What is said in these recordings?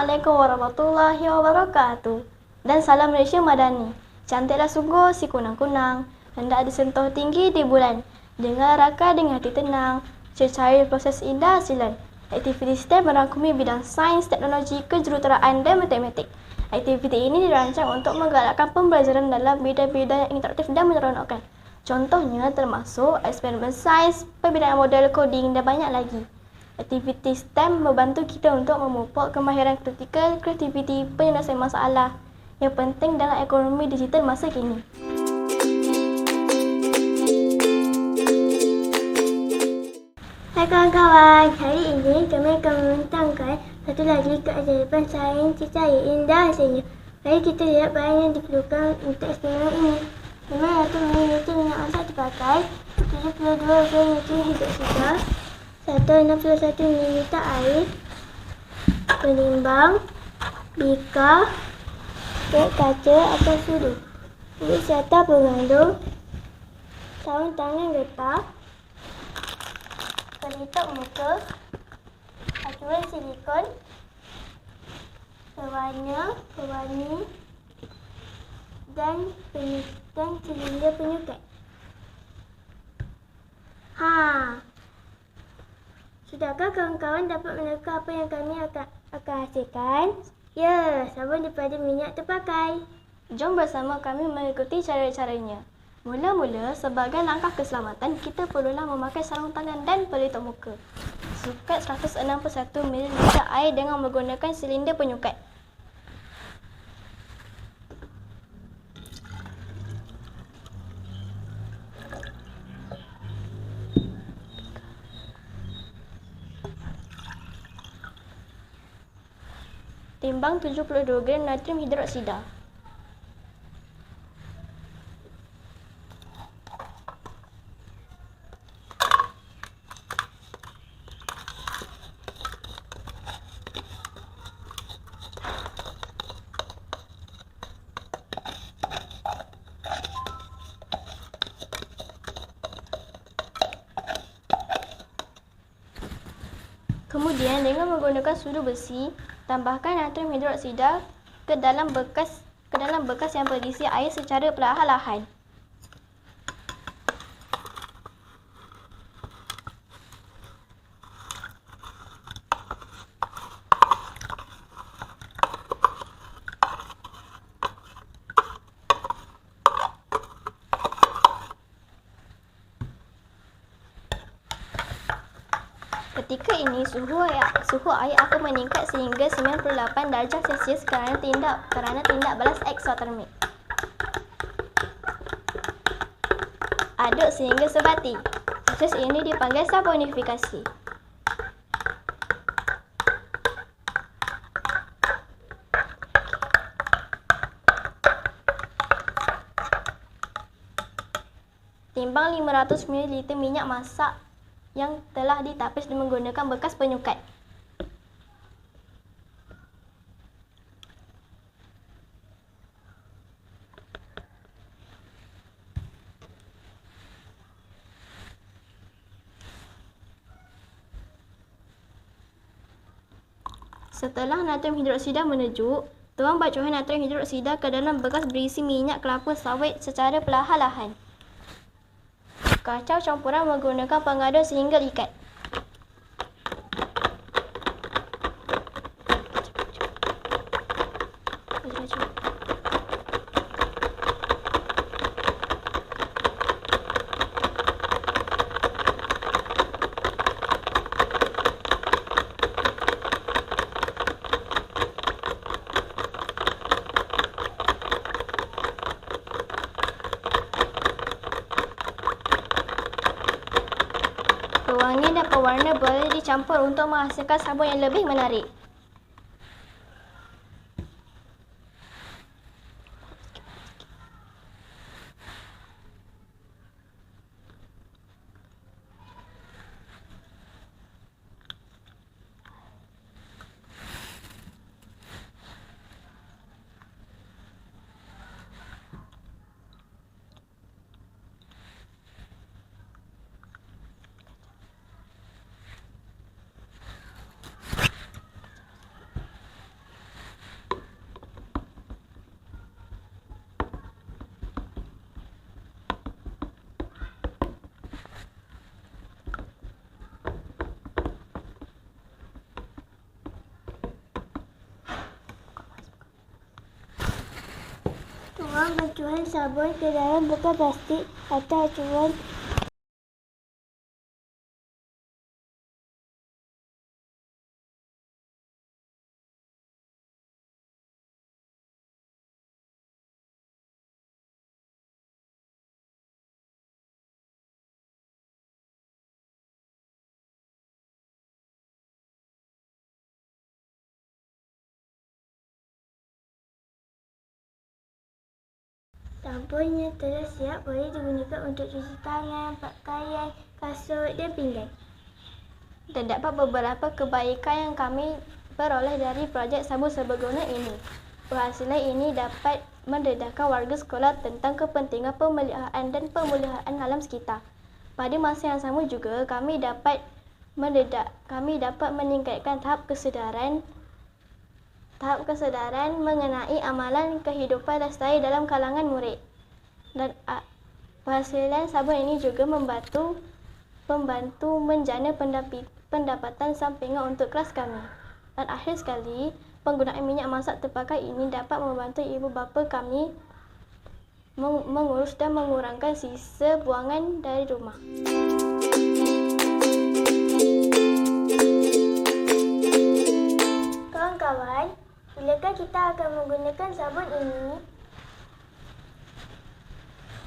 Assalamualaikum warahmatullahi wabarakatuh. Dan salam Malaysia Madani. Cantiklah sungguh si kunang-kunang. Hendak disentuh tinggi di bulan. Dengar raka dengan hati tenang. Cecair proses indah silan. Aktiviti STEM merangkumi bidang sains, teknologi, kejuruteraan dan matematik. Aktiviti ini dirancang untuk menggalakkan pembelajaran dalam bidang-bidang yang interaktif dan menyeronokkan. Contohnya termasuk eksperimen sains, pembinaan model coding dan banyak lagi. Aktiviti STEM membantu kita untuk memupuk kemahiran kritikal, kreativiti, penyelesaian masalah yang penting dalam ekonomi digital masa kini. Hai kawan-kawan, hari ini kami akan membentangkan satu lagi keajaiban sains cecair indah hasilnya. Mari kita lihat bahan yang diperlukan untuk eksperimen ini. 500 ml minyak masak dipakai, 72 gram nitrogen hidroksida, 161 ml air, penimbang, bika, kek kaca atau sudu. Ini serta pengandung, sarung tangan getah, pelitup muka, acuan silikon, pewarna, pewarni dan penyu dan silinder penyukat. Ha. Sudahkah kawan-kawan dapat menerka apa yang kami akan akan hasilkan? Ya, sabun daripada minyak terpakai. Jom bersama kami mengikuti cara-caranya. Mula-mula, sebagai langkah keselamatan, kita perlulah memakai sarung tangan dan pelitup muka. Sukat 161 ml air dengan menggunakan silinder penyukat. Timbang 72 gram natrium hidroksida. Kemudian dengan menggunakan sudu besi, tambahkan natrium hidroksida ke dalam bekas ke dalam bekas yang berisi air secara perlahan-lahan. Ini suhu air, suhu air akan meningkat sehingga 98 darjah Celsius kerana tindak kerana tindak balas eksotermik. Aduk sehingga sebati. Proses ini dipanggil saponifikasi. Timbang 500 ml minyak masak yang telah ditapis menggunakan bekas penyukat. Setelah natrium hidroksida menejuk, tuang bacuhan natrium hidroksida ke dalam bekas berisi minyak kelapa sawit secara perlahan-lahan. Kacau campuran menggunakan pengaduk sehingga ikat. Pewangi dan pewarna boleh dicampur untuk menghasilkan sabun yang lebih menarik. Pecahan sabun ke dalam botol plastik atau Yang telah siap boleh digunakan untuk cuci tangan, pakaian, kasut dan pinggan. Terdapat beberapa kebaikan yang kami peroleh dari projek sabun serbaguna ini. Penghasilan ini dapat mendedahkan warga sekolah tentang kepentingan pemeliharaan dan pemulihaan alam sekitar. Pada masa yang sama juga, kami dapat mendedak kami dapat meningkatkan tahap kesedaran tahap kesedaran mengenai amalan kehidupan lestari dalam kalangan murid. Dan penghasilan sabun ini juga membantu membantu menjana pendapatan sampingan untuk kelas kami. Dan akhir sekali, penggunaan minyak masak terpakai ini dapat membantu ibu bapa kami mengurus dan mengurangkan sisa buangan dari rumah. Bilakah kita akan menggunakan sabun ini?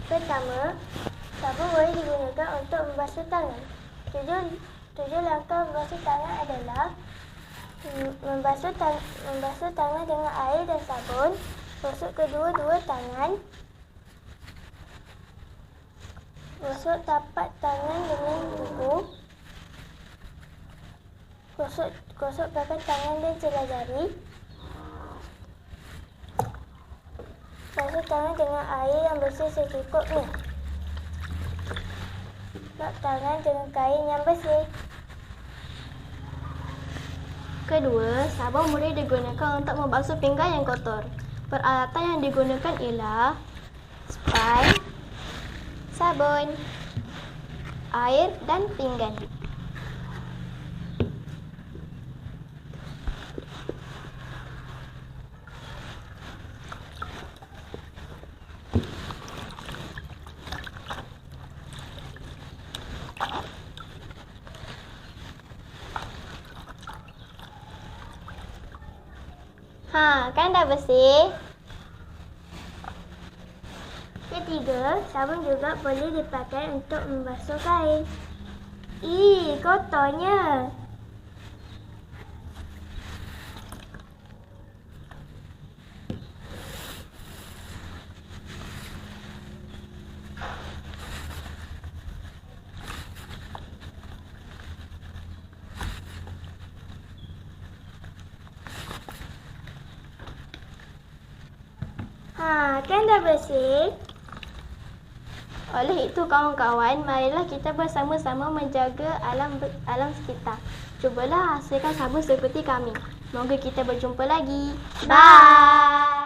Pertama, sabun boleh digunakan untuk membasuh tangan. Tujuh, tujuh langkah membasuh tangan adalah membasuh, tang membasuh tangan dengan air dan sabun, gosok kedua-dua tangan, gosok tapak tangan dengan buku, gosok, gosok belakang tangan dan celah jari, Basuh tangan dengan air yang bersih secukupnya. Lap tangan dengan kain yang bersih. Kedua, sabun boleh digunakan untuk membasuh pinggan yang kotor. Peralatan yang digunakan ialah spray, sabun, air dan pinggan. Ha, kan dah bersih? Ketiga, sabun juga boleh dipakai untuk membasuh kain. Ih, kotornya. Ha, kan dah bersih? Oleh itu kawan-kawan, marilah kita bersama-sama menjaga alam alam sekitar. Cubalah hasilkan sabun seperti kami. Semoga kita berjumpa lagi. Bye.